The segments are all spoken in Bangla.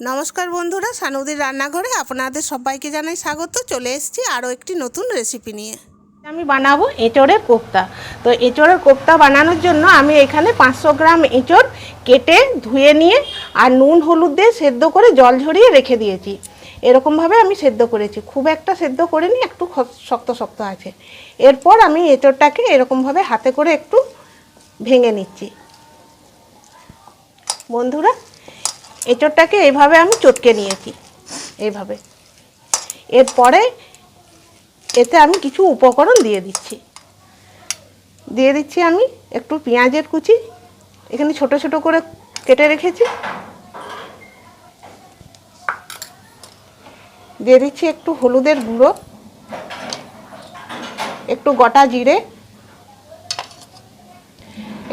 নমস্কার বন্ধুরা, সানুদির রান্নাঘরে আপনাদের সবাইকে জানাই স্বাগত। চলে এসেছি আরও একটি নতুন রেসিপি নিয়ে। আমি বানাবো এঁচড়ের কোপ্তা। তো এঁচড়ের কোপ্তা বানানোর জন্য আমি এখানে পাঁচশো গ্রাম এঁচড় কেটে ধুয়ে নিয়ে আর নুন, হলুদ দিয়ে সেদ্ধ করে জল ঝরিয়ে রেখে দিয়েছি। এরকমভাবে আমি সেদ্ধ করেছি। খুব একটা সেদ্ধ করিনি, একটু শক্ত শক্ত আছে। এরপর আমি এঁচড়টাকে এরকমভাবে হাতে করে একটু ভেঙে নিচ্ছি। বন্ধুরা এঁচড়টাকে এইভাবে আমি চটকে নিয়েছি এইভাবে এরপরে এতে আমি কিছু উপকরণ দিয়ে দিচ্ছি। দিয়ে দিচ্ছি আমি একটু পেঁয়াজের কুচি, এখানে ছোট ছোট করে কেটে রেখেছি। দিয়ে দিচ্ছি একটু হলুদের গুঁড়ো, একটু গোটা জিরে,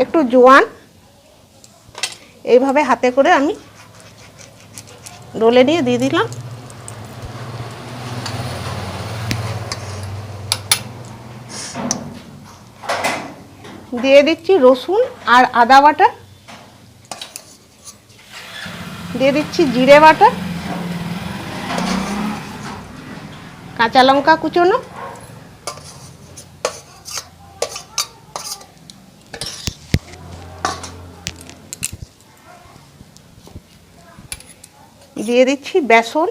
একটু জোয়ান, এইভাবে হাতে করে আমি ডলে নিয়ে দিয়ে দিলাম। দিয়ে দিচ্ছি রসুন আর আদা বাটা। দিয়ে দিচ্ছি জিরে বাটা। কাঁচা লঙ্কা কুচোনো। দিয়ে দিচ্ছি বেসন।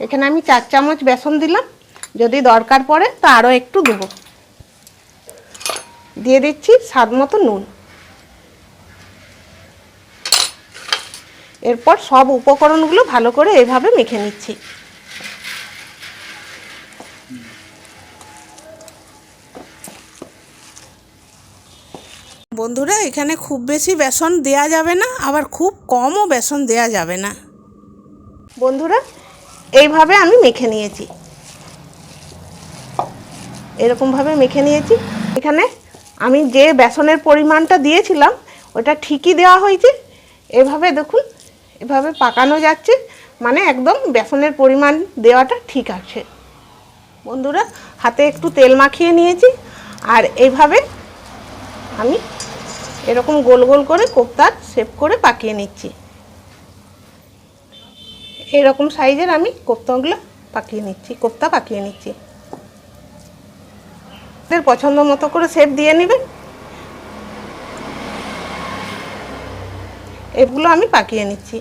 এখানে আমি চার চামচ বেসন দিলাম। যদি দরকার পড়ে তা আরও একটু দেবো। দিয়ে দিচ্ছি স্বাদ মতো নুন। এরপর সব উপকরণগুলো ভালো করে এভাবে মেখে নিচ্ছি। বন্ধুরা, এখানে খুব বেশি বেসন দেয়া যাবে না, আবার খুব কমও বেসন দেয়া যাবে না। বন্ধুরা, এইভাবে আমি মেখে নিয়েছি। এরকমভাবে মেখে নিয়েছি। এখানে আমি যে বেসনের পরিমাণটা দিয়েছিলাম, ওটা ঠিকই দেওয়া হয়েছে। এভাবে দেখুন, এভাবে পাকানো যাচ্ছে মানে একদম বেসনের পরিমাণ দেওয়াটা ঠিক আছে। বন্ধুরা, হাতে একটু তেল মাখিয়ে নিয়েছি, আর এইভাবে আমি এরকম গোল গোল করে কোপ্তার শেপ করে পাকিয়ে নিচ্ছি। এরকম সাইজের আমি কোপ্তাগুলো পাকিয়ে নিচ্ছি, কোপ্তা পাকিয়ে নিচ্ছি। আপনাদের পছন্দ মতো করে শেপ দিয়ে নেবেন এগুলো আমি পাকিয়ে নিচ্ছি।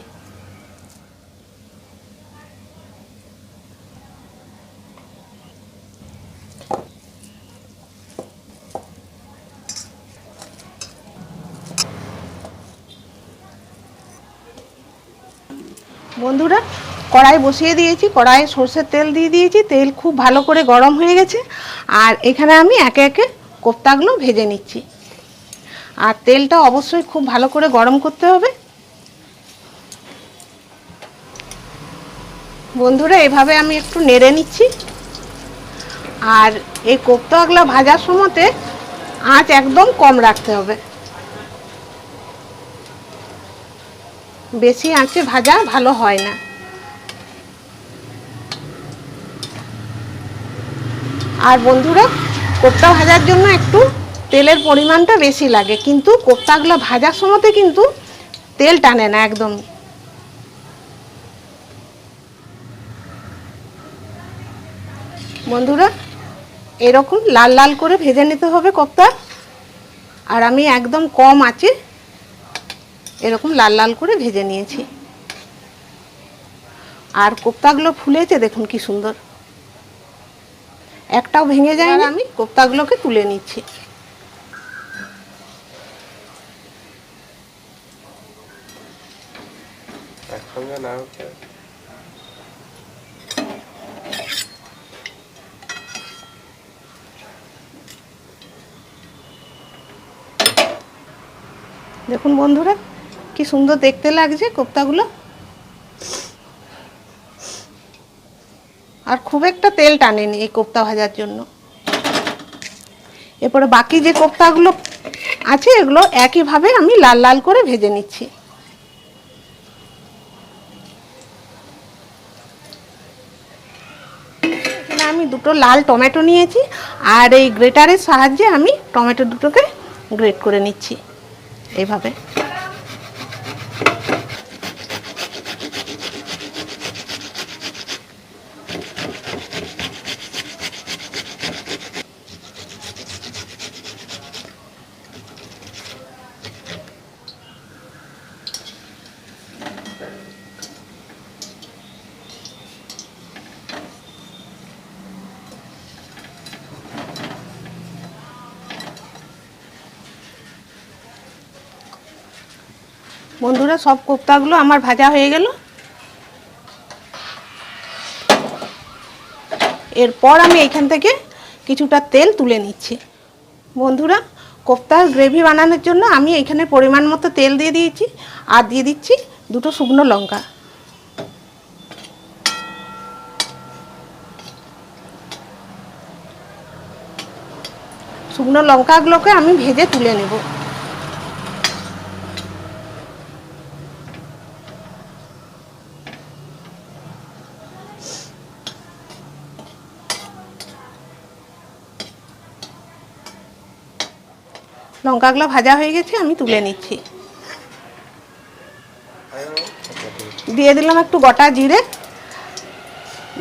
বন্ধুরা, কড়াই বসিয়ে দিয়েছি, কড়াইয়ে সর্ষের তেল দিয়ে দিয়েছি, তেল খুব ভালো করে গরম হয়ে গেছে, আর এখানে আমি একে একে কোপ্তাগুলো ভেজে নিচ্ছি। আর তেলটা অবশ্যই খুব ভালো করে গরম করতে হবে। বন্ধুরা, এভাবে আমি একটু নেড়ে নিচ্ছি। আর এই কোপ্তাগুলো ভাজার সময়তে আঁচ একদম কম রাখতে হবে। বেশি আঁচে ভাজা ভালো হয় না। আর বন্ধুরা, কোপ্তা ভাজার জন্য একটু তেলের পরিমাণটা বেশি লাগে, কিন্তু কোপ্তাগুলো ভাজার সময়তে কিন্তু তেল টানে না একদম। বন্ধুরা, এরকম লাল লাল করে ভেজে নিতে হবে কোপ্তা। আর আমি একদম কম আছে এরকম লাল লাল করে ভেজে নিয়েছি। আর কোপ্তাগুলো ফুলেছে দেখুন কি সুন্দর। একটাও ভেঙে যায় না আমি কোপ্তাগুলোকে তুলে নিচ্ছি। একসঙ্গে না হচ্ছে দেখুন বন্ধুরা কি সুন্দর দেখতে লাগছে কোপ্তাগুলো? আর খুব একটা তেল টানেনি এই কোপ্তা ভাজার জন্য। এরপরে বাকি যে কোপ্তাগুলো আছে, এগুলো একইভাবে আমি লাল লাল করে ভেজে নিচ্ছি। আমি দুটো লাল টমেটো নিয়েছি, আর এই গ্রেটারের সাহায্যে আমি টমেটো দুটোকে গ্রেট করে নিচ্ছি, এইভাবে। বন্ধুরা, সব কোপ্তাগুলো আমার ভাজা হয়ে গেল। এরপর আমি এখান থেকে কিছুটা তেল তুলে নিচ্ছি। বন্ধুরা, কোপ্তার গ্রেভি বানানোর জন্য আমি এখানে পরিমাণ মতো তেল দিয়ে দিয়েছি আর দিয়ে দিচ্ছি দুটো শুকনো লঙ্কা। শুকনো লঙ্কাগুলোকে আমি ভেজে তুলে নেব। লঙ্কাগুলো ভাজা হয়ে গেছে, আমি তুলে নিচ্ছি। দিয়ে দিলাম একটু গোটা জিরে,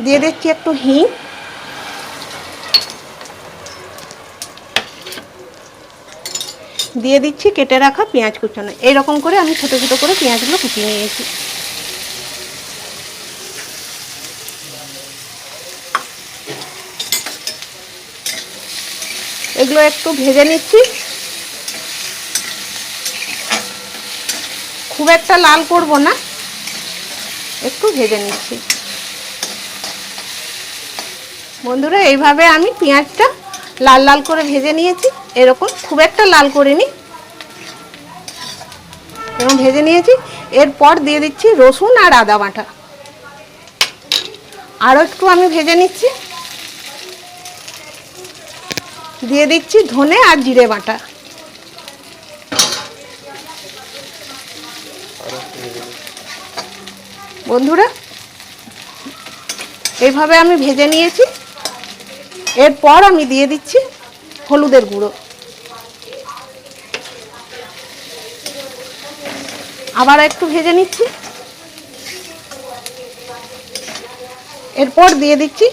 দিয়ে দিচ্ছি একটু হিং। দিয়ে দিচ্ছি কেটে রাখা পেঁয়াজ কুচানো। এইরকম করে আমি ছোটো ছোটো করে পেঁয়াজগুলো কুচিয়ে নিয়েছি। এগুলো একটু ভেজে নিচ্ছি। খুব একটা লাল করব না। একটু ভেজে নিচ্ছি। বন্ধুরা, এইভাবে আমি পেঁয়াজটা লাল লাল করে ভেজে নিয়েছি। এরকম খুব একটা লাল করিনি। এবং ভেজে নিয়েছি। এরপর দিয়ে দিচ্ছি রসুন আর আদা বাটা। আরও একটু আমি ভেজে নিচ্ছি। দিয়ে দিচ্ছি ধনে আর জিরে বাটা। বন্ধুরা এইভাবে আমি ভেজে নিয়েছি। এরপর আমি দিয়ে দিচ্ছি হলুদের গুঁড়ো। আবার একটু ভেজে নিচ্ছি। এরপর দিয়ে দিচ্ছি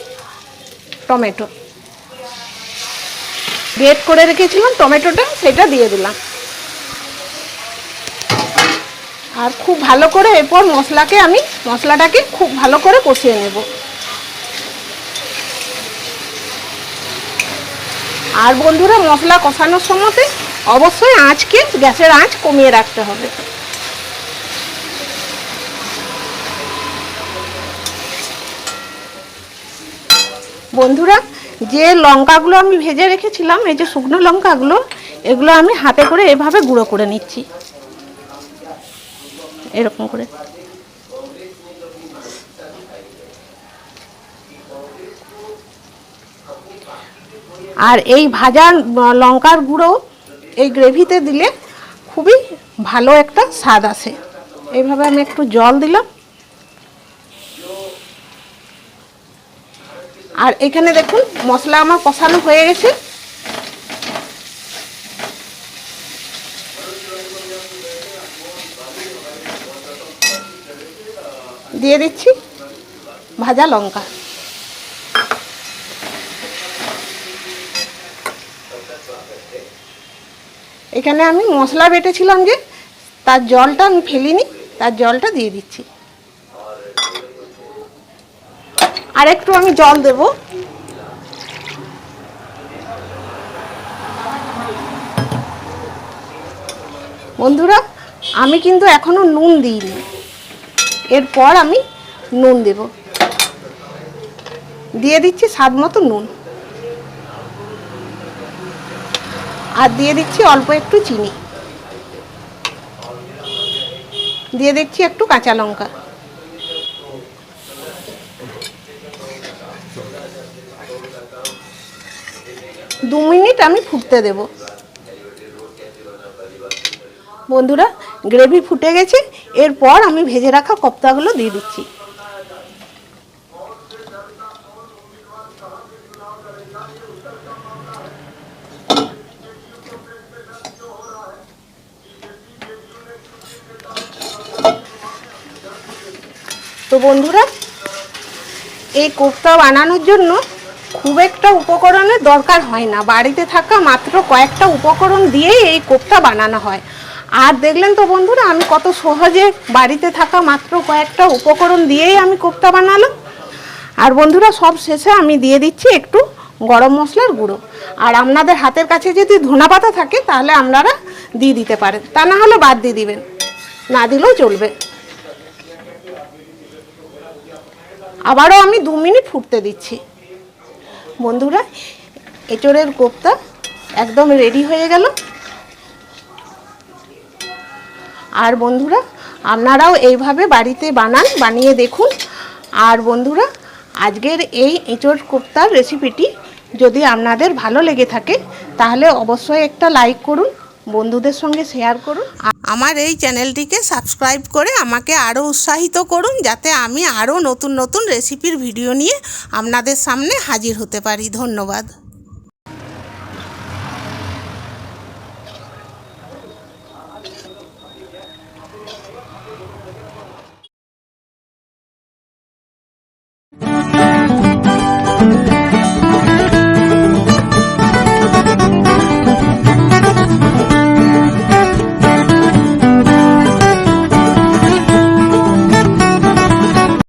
টমেটো। গ্রেট করে রেখেছিলাম টমেটোটা, সেটা দিয়ে দিলাম। আর খুব ভালো করে এরপর মশলাকে আমি, মশলাটাকে খুব ভালো করে কষিয়ে নেব। আর বন্ধুরা, মশলা কষানোর সময়তে অবশ্যই আঁচকে, গ্যাসের আঁচ কমিয়ে রাখতে হবে। বন্ধুরা, যে লঙ্কাগুলো আমি ভেজে রেখেছিলাম, এই যে শুকনো লঙ্কাগুলো, এগুলো আমি হাতে করে এভাবে গুঁড়ো করে নিচ্ছি। এরকম করে। আর এই ভাজা লঙ্কার গুঁড়ো এই গ্রেভিতে দিলে খুবই ভালো একটা স্বাদ আসে। এইভাবে আমি একটু জল দিলাম। আর এখানে দেখুন, মশলা আমার কষানো হয়ে গেছে। দিয়ে দিচ্ছি ভাজা লঙ্কা। এখানে আমি মশলা বেটেছিলাম যে তার জলটা আমি ফেলিনি, তার জলটা দিয়ে দিচ্ছি। আর একটু আমি জল দেব। বন্ধুরা, আমি কিন্তু এখনও নুন দিইনি। এরপর আমি নুন দেব। দিয়ে দিচ্ছি স্বাদ মতো নুন। আর দিয়ে দিচ্ছি অল্প একটু চিনি। দিয়ে দিচ্ছি একটু কাঁচা লঙ্কা। দু মিনিট আমি ফুটতে দেব। বন্ধুরা গ্রেভি ফুটে গেছে, এরপর আমি ভেজে রাখা কপ্তাগুলো দিয়ে দিচ্ছি। তো বন্ধুরা, এই কোফতা বানানোর জন্য খুব একটা উপকরণের দরকার হয় না। বাড়িতে থাকা মাত্র কয়েকটা উপকরণ দিয়েই এই কোফতা বানানো হয়। আর দেখলেন তো বন্ধুরা, আমি কত সহজে বাড়িতে থাকা মাত্র কয়েকটা উপকরণ দিয়েই আমি কোপ্তা বানালাম। আর বন্ধুরা, সব শেষে আমি দিয়ে দিচ্ছি একটু গরম মশলার গুঁড়ো। আর আপনাদের হাতের কাছে যদি ধনা পাতা থাকে, তাহলে আপনারা দিয়ে দিতে পারেন। তা না হলে বাদ দিয়ে দিবেন। না দিলেও চলবে। আবারও আমি দু মিনিট ফুটতে দিচ্ছি। বন্ধুরা, এঁচড়ের কোপ্তা একদম রেডি হয়ে গেল। আর বন্ধুরা, আপনারাও এইভাবে বাড়িতে বানান, বানিয়ে দেখুন। আর বন্ধুরা, আজকের এই এঁচড় কোপ্তার রেসিপিটি যদি আপনাদের ভালো লেগে থাকে, তাহলে অবশ্যই একটা লাইক করুন, বন্ধুদের সঙ্গে শেয়ার করুন। আমার এই চ্যানেলটিকে সাবস্ক্রাইব করে আমাকে আরও উৎসাহিত করুন, যাতে আমি আরও নতুন নতুন রেসিপির ভিডিও নিয়ে আপনাদের সামনে হাজির হতে পারি। ধন্যবাদ।